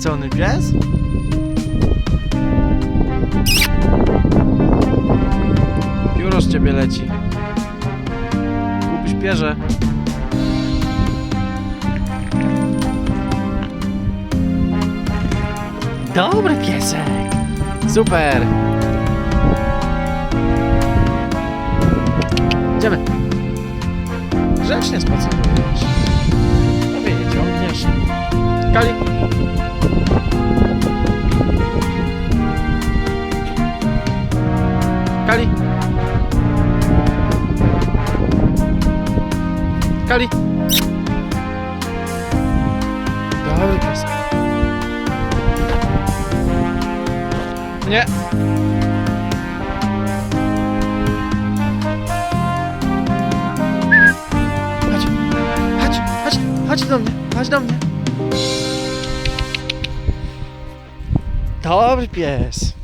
kręcony pies? Pióro z ciebie leci. Kupisz pierze. Dobry piesek. Super. Idziemy. Grzecznie spacerujesz. Kali. Kali. Kali. Dobry pies. Nie. Chodź, chodź, chodź, do mnie, chodź do mnie. Dobry pies.